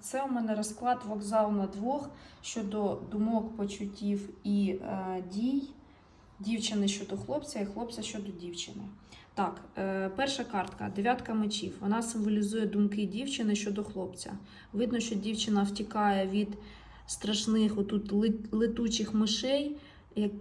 Це у мене розклад вокзал на двох щодо думок, почуттів і е, дій дівчини щодо хлопця і хлопця щодо дівчини. Так, е, перша картка дев'ятка мечів. Вона символізує думки дівчини щодо хлопця. Видно, що дівчина втікає від страшних отут летучих мишей,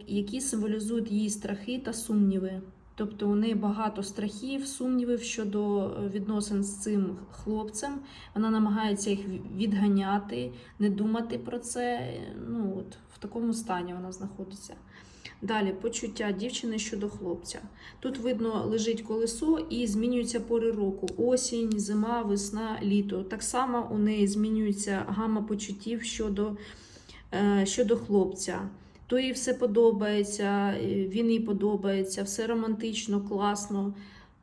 які символізують її страхи та сумніви. Тобто у неї багато страхів, сумнівів щодо е, відносин з цим хлопцем. Вона намагається їх відганяти, не думати про це. Ну, от, в такому стані вона знаходиться. Далі почуття дівчини щодо хлопця. Тут видно лежить колесо і змінюються пори року: осінь, зима, весна, літо. Так само у неї змінюється гама почуттів щодо, е, щодо хлопця. То їй все подобається, він їй подобається, все романтично, класно.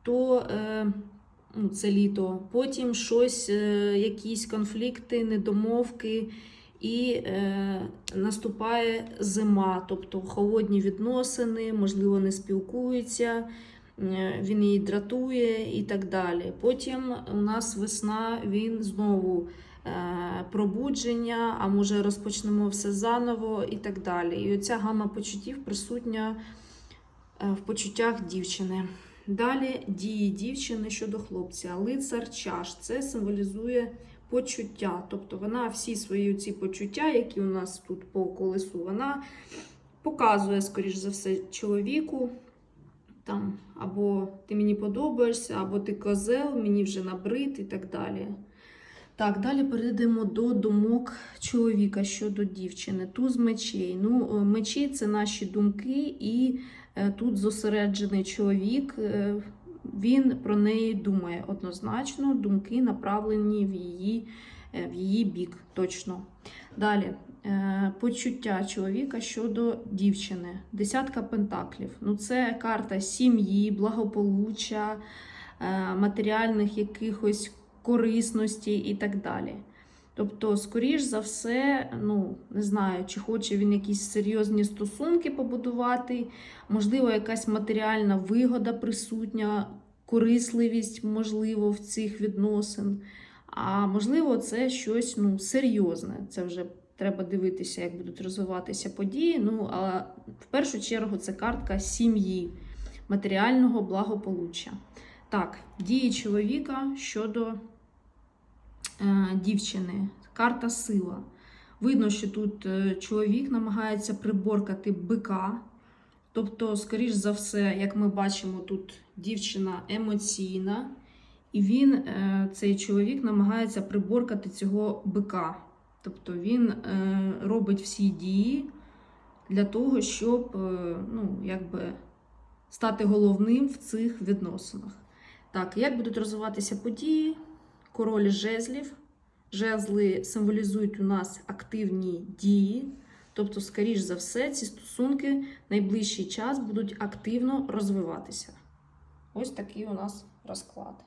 То е, ну, це літо. Потім щось, е, якісь конфлікти, недомовки. І е, наступає зима, тобто холодні відносини, можливо, не спілкуються, е, він її дратує і так далі. Потім у нас весна, він знову пробудження, а може розпочнемо все заново і так далі. І оця гама почуттів присутня е, в почуттях дівчини. Далі дії дівчини щодо хлопця. Лицар чаш це символізує почуття. Тобто вона всі свої ці почуття, які у нас тут по колесу, вона показує, скоріш за все, чоловіку. Там, або ти мені подобаєшся, або ти козел, мені вже набрид і так далі. Так, далі перейдемо до думок чоловіка щодо дівчини. Туз мечей. Ну, е, мечі це наші думки, і е, тут зосереджений чоловік. е, Він про неї думає однозначно, думки направлені в її, в її бік, точно. Далі. Почуття чоловіка щодо дівчини. Десятка пентаклів. Ну, це карта сім'ї, благополуччя, матеріальних якихось корисності і так далі. Тобто, скоріш за все, ну не знаю, чи хоче він якісь серйозні стосунки побудувати, можливо, якась матеріальна вигода присутня, корисливість, можливо, в цих відносин. А можливо, це щось ну, серйозне. Це вже треба дивитися, як будуть розвиватися події. Ну, а в першу чергу це картка сім'ї, матеріального благополуччя. Так, дії чоловіка щодо дівчини. Карта сила. Видно, що тут е, чоловік намагається приборкати бика. Тобто, скоріш за все, як ми бачимо, тут дівчина емоційна, і він, е, цей чоловік, намагається приборкати цього бика. Тобто він е, робить всі дії для того, щоб е, ну, якби, стати головним в цих відносинах. Так, як будуть розвиватися події? Король жезлів. Жезли символізують у нас активні дії. Тобто, скоріш за все, ці стосунки найближчий час будуть активно розвиватися. Ось такий у нас розклад.